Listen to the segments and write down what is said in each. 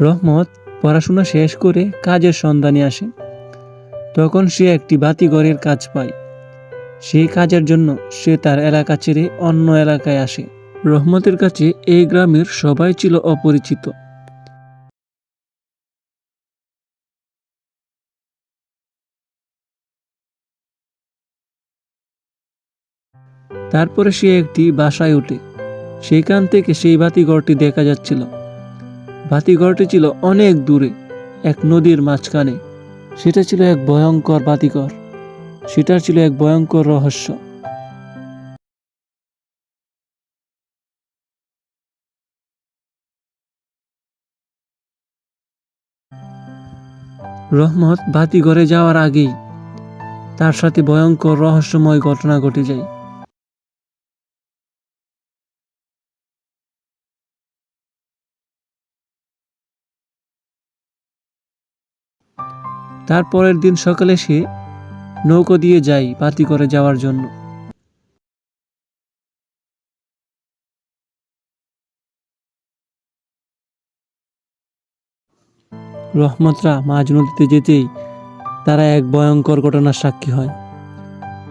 রহমত পড়াশোনা শেষ করে কাজের সন্ধানে আসে। তখন সে একটি বাতিঘরের কাজ পায়। সেই কাজের জন্য সে তার এলাকা ছেড়ে অন্য এলাকায় আসে। রহমতের কাছে এই গ্রামের সবাই ছিল অপরিচিত। তারপরে সে একটি বাসায় ওঠে। সেখান থেকে সেই বাতিঘরটি দেখা যাচ্ছিল। বাতিঘরটি ছিল অনেক দূরে, এক নদীর মাঝখানে। সেটা ছিল এক ভয়ঙ্কর বাতিঘর। সেটার ছিল এক ভয়ঙ্কর রহস্য। রহমত বাতিঘরে যাওয়ার আগেই তার সাথে ভয়ঙ্কর রহস্যময় ঘটনা ঘটে যায়। তার পরের দিন সকালে সে নৌকো দিয়ে যায় বাতি করে যাওয়ার জন্য। রহমতরা মাঝ নদীতে যেতেই তারা এক ভয়ঙ্কর ঘটনার সাক্ষী হয়।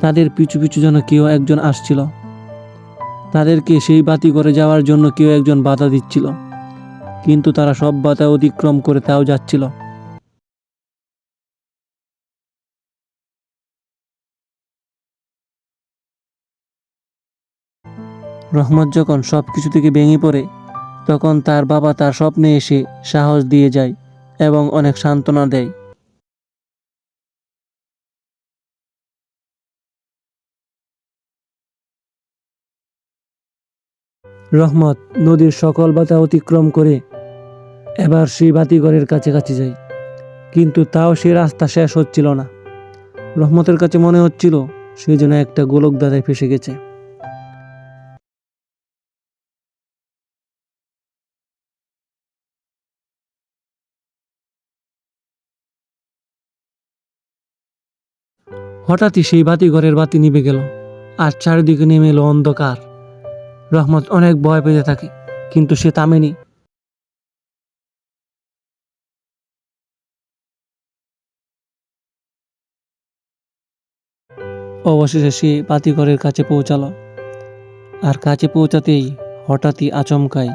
তাদের পিছু পিছু যেন কেউ একজন আসছিল। তাদেরকে সেই বাতি করে যাওয়ার জন্য কেউ একজন বাধা দিচ্ছিল। কিন্তু তারা সব বাধা অতিক্রম করে তাও যাচ্ছিল। রহমত যখন সব কিছু থেকে ভেঙে পড়ে, তখন তার বাবা তার স্বপ্নে এসে সাহস দিয়ে যায় এবং অনেক সান্ত্বনা দেয়। রহমত নদীর সকল বাধা অতিক্রম করে এবার সেই বাতিঘরের কাছে কাছে যায়। কিন্তু তাও সে রাস্তা শেষ হচ্ছিল না। রহমতের কাছে মনে হচ্ছিল সে যেন একটা গোলক দাদায় ফেসে গেছে। হঠাৎই সেই বাতি ঘরের বাতি নিভে গেল, আর চারিদিকে নেমে এলো অন্ধকার। রহমত অনেক ভয় পেতে থাকে, কিন্তু সে থামেনি। অবশেষে সে বাতিঘরের কাছে পৌঁছালো, আর কাছে পৌঁছাতেই হঠাৎই আচমকাই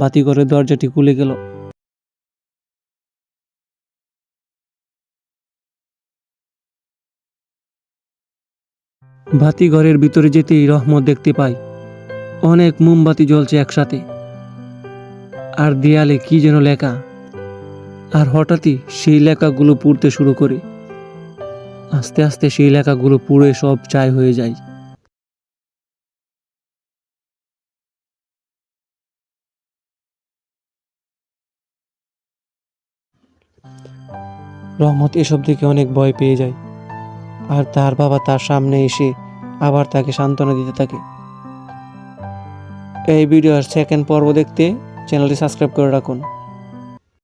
বাতিঘরের দরজাটি খুলে গেল। বাতি ঘরের ভিতরে যেতেই রহমত দেখতে পাই। অনেক মোমবাতি জ্বলছে একসাথে। আর দেয়ালে কি যেন লেখা। আর হঠাৎই সেই লেখাগুলো পুড়তে শুরু করে। আস্তে আস্তে সেই লেখাগুলো পুড়ে সব চাই হয়ে যায়। রহমত এসব দেখে অনেক ভয় পেয়ে যায়। আর তার বাবা তার সামনে এসে আবার তাকে সান্ত্বনা দিতে থাকে। এই ভিডিওর সেকেন্ড পর্ব দেখতে চ্যানেলটি সাবস্ক্রাইব করে রাখুন।